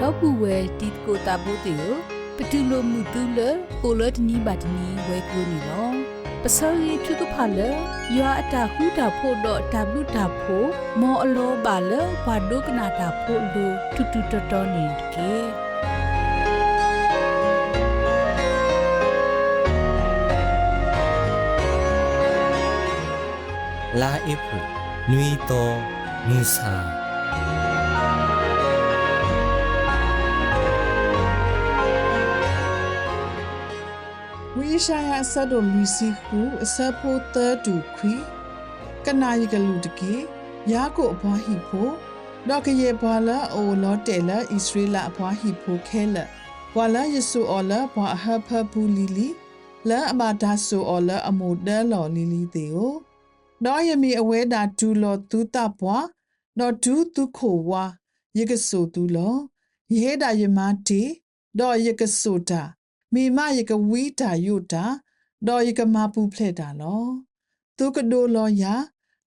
တော့ပူဝဲတီကိုတာဘုတ်တေကိုပတူလိုမှုတူလကိုလတ်နီဘတ်နီဝဲကိုနီနော်ပစောရီသူကဖာလယောအတာဟူတာဖို့တော့ဝတာဖို့မောအလောပါလဘာဒုကနာတာဖို့လူတူတူတတော်နေကေလာအဖူနွီတော်မူဆာ ပြေရှာယအဆက်တို့မီစီခုအဆက်ဖို့တဲတူခွီကနာယကလူတကေရာကိုအဘွားဟိဖို့ဒေါကရေဘွာလာအိုလောတဲလာဣသရေလအဘွားဟိဖို့ခဲလဘွာလာယေဆုအော်လာဘွာဟဖဘူလီလီလဲအမဒါဆိုအော်လဲအမိုတဲလော်လီလီတေကိုတော့ယမီအဝဲတာဒူလော်သူတဘွားတော့ဒူသူခိုဝါယေကဆူသူလောယေဒါယမတီတော့ယေကဆူတာ မိမယကဝီတာယုတာဒေါ်ယကမပူဖလက်တာလောသူကဒိုလောယာ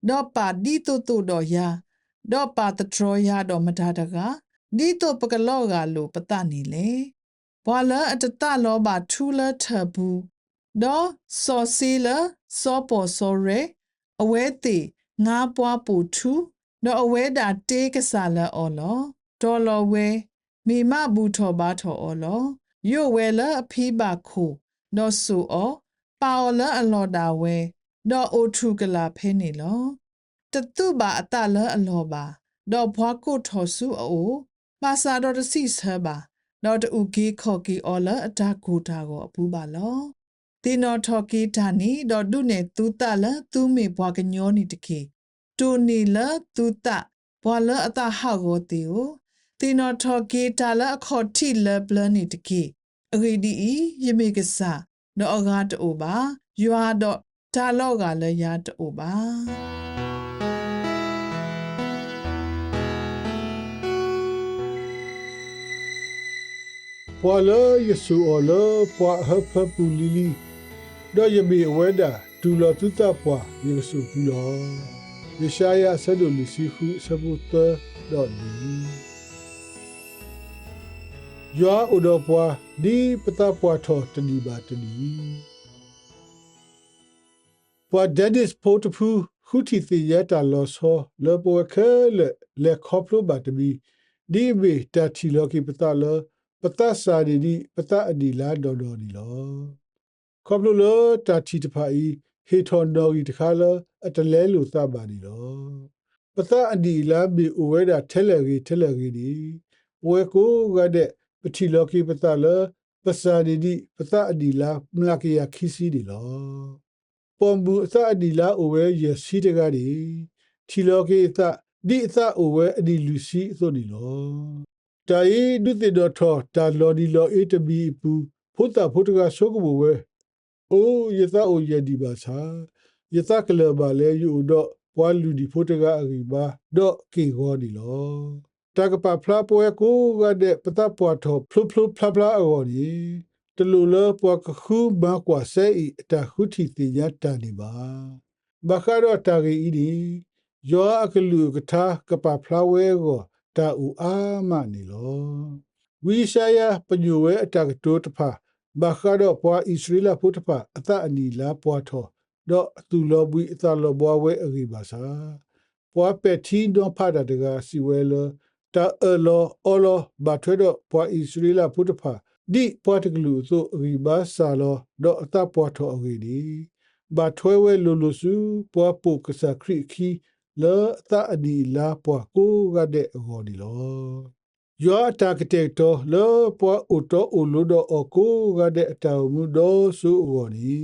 ဒေါ်ပါဒီတိုတိုဒေါ်ယာဒေါ်ပါတထရောယာဒေါ်မတာတကဒီတိုပကလောကလိုပတနေလေဘွာလာအတတလောပါထူလာထဘူးဒေါ်စောစီလာစောပေါ်စောရဲအဝဲတိငါးပွားပူထူဒေါ်အဝဲတာတေးကစားလာအော်လောဒေါ်လောဝဲမိမဘူးထော်ပါထော်အော်လော ယိုဝဲလာအဖီးပါခိုနော့ဆူအောပါအော်လာအလော်တာဝဲဒေါ်အိုထုကလာဖဲနေလောတတုပါအတလာအလော်ပါဒေါ်ဘွားကိုထော်ဆူအိုပါစာဒေါ်တစီဆဲပါဒေါ်တူဂီခေါ်ကီအော်လာအတာကိုတာကိုအပူပါလောတင်းနော်ထော်ကီတာနီဒေါ်ဒုနေတူတလာသူမေဘွားကညောနီတခေတူနီလာတူတဘွာလာအတာဟာကိုတီကို တင်းနော်ထော်ကီတာလာအခေါ်တီလဘလနီတခေအဂီဒီဤယမေကဆာနော်အဂါတိုပါယွာတော့ဒါလော့ကလည်းရတိုပါပွာလာယေဆူအော်လာပွာဟဖပူလီလီတော့ယမီအဝဲတာဒူလာတုတပွာယေဆူပူလောယေရှာယဆဒိုလီစီခုဆဘုတတော့လီ ယောဥဒပွာဒီပတပွာထောတနီပါတနီပွာဒက်ဒစ်ပိုတဖူခုတီစီယတာလောဆောလောပွာခဲလေလေခေါပလိုပါတမီဒီဝေတာချီလောကိပတလောပတ္တစာရီဒီပတ္တအဒီလာဒေါ်ဒေါ်ဒီလောခေါပလိုလတာချီတဖာဤဟေထော်ဒေါ်ဤတခါလအတလဲလိုသပါဒီလောပတ္တအဒီလာဘီအဝဲတာထဲလေကြီးထဲလေကြီးဒီဝဲကိုကတဲ့ ပတိလောကိပတ္တလပစာရီဒီပတ္တအဒီလာမလကရခီစီဒီလောပွန်ဘူးအသအဒီလာအဝဲရစီတကားဒီထီလောကိအသဒီအသအဝဲအဒီလူစီအသို့ဒီလောတာဤဒုတိတော်ထောတာလော်ဒီလော်အေတဘီပူဖုတ်တာဖုတ်တကဆိုကဘဝဲအိုးယသအိုယဒီပါသာယသကလဘာလေယူတော့ပွာလူဒီဖုတ်တကအဂီဘာတော့ကေဂောဒီလော တကပဖလာပွဲကိုကတဲ့ပတပွားထောဖလုဖလုဖလဖလာအော်ဒီတလူလပွားကခုဘကွာဆဲဤတခုတီတိယတာနေပါဘခါတော့တာဂီဤဒီယောအကလူကထာကပဖလာဝဲကိုတာဥအာမနေလောဝိရှာယပညုဝဲအတကတိုတဖာဘခါတော့ပွားဣသရေလဖုတဖာအတအနီလာပွားထောတော့သူလောဘွီအတလောဘွားဝဲအဂိပါစာပွားပက်တီတော့ဖာတာတကစီဝဲလ တာအလောအလောဘာထွဲတော့ပွားဣသရေလဖုတဖာဒီပွားတကလူသို့အဂိပါစာလောတော့အတပွားထောအဂိဒီဘာထွဲဝဲလိုလိုစုပွားပုကစခရိခီလောသအဒီလာပွားကိုကတဲ့ဟောဒီလောယောတာကတဲ့တော့လောပွားအိုတော့အိုလိုတော့အကိုကတဲ့အတောင်မှုတော့ဆိုဟောဒီ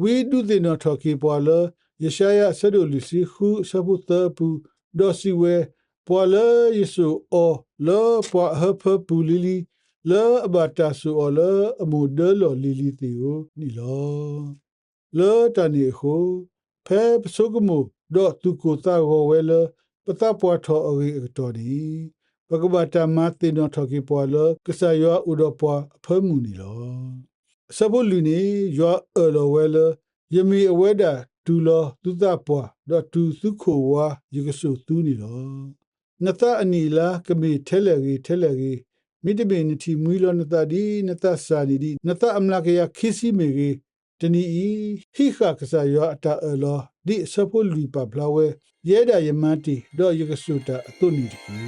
ဝီဒုတဲ့နော်ထော်ကီပွားလောယရှာယဆဒိုလူစီခုဆဘုတပူဒေါ်စီဝဲ ပွာလောယေဆုအောလောပွာဟဖပူလီလီလောအဘတာဆူအောလောအမှုဒလောလီလီတီကိုနီလောလောတန်နီဟုဖဲပစုကမှုဒေါ်သူကိုတာကိုဝဲလပတပွားထောအဂိအတော်ဒီဘဂဗတာမတေနောထောကိပွားလကဆာယောဥဒပွားအဖမှုနီလောစဘလူနီယောအလောဝဲလယမီအဝဲတာဒူလောသူတပွားဒေါ်သူစုခိုဝါယကဆုသူနီလော နတအနီလာကမီထဲလေကြီးထဲလေကြီးမိတပင်နတီမွီလောနတဒီနတစာဒီဒီနတအမလာကရခိစီမေကေတနီဤဟိခကဆာယောအတာအလောဒီစဖိုလီပပလာဝဲရဲဒါယမတီဒေါ်ယကဆုတာအတုနီတကီ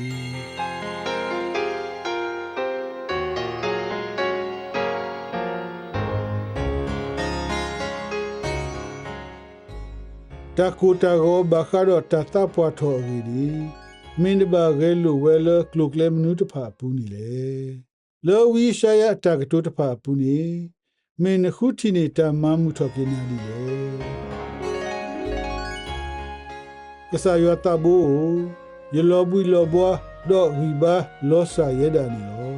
တာကူတာကိုဘခါတော့တတပွားထော်ရီဒီ မင်းတဘာဂဲလိုဝဲလကလုကလေမနုတဖာပူနီလေလောဝီရှာယတာကတုတဖာပူနီမင်းခုတီနေတာမမှုထော်ပြနေဒီလေကဆာယောတာဘူယလောဘူလောဘွားဒေါ်ရီဘာလောဆာယဒာနီလော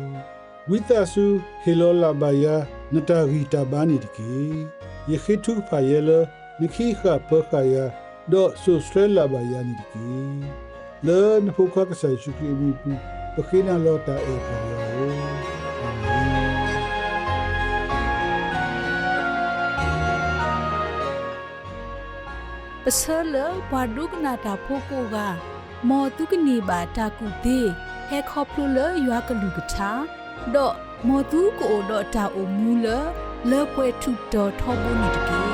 ဝိတဆူဟီလောလာဘယာနတာရီတာဘာနီတကေယခိထုဖာယေလ ni khi kha pa kha ya do so strela ba ya ni ki le na phu kha ka sai shu ki bi pu pa khi na lo ta e pa yo amen ပစလဘွာဒုကနာတာဖိုကိုကမော်တုကနေပါတာကူတေဟဲခေါပလိုလရွာကလူကထာဒေါ်မော်တုကိုဒေါ်တာအိုမူလလေပွဲထုတော်ထောဘူးနေတကေ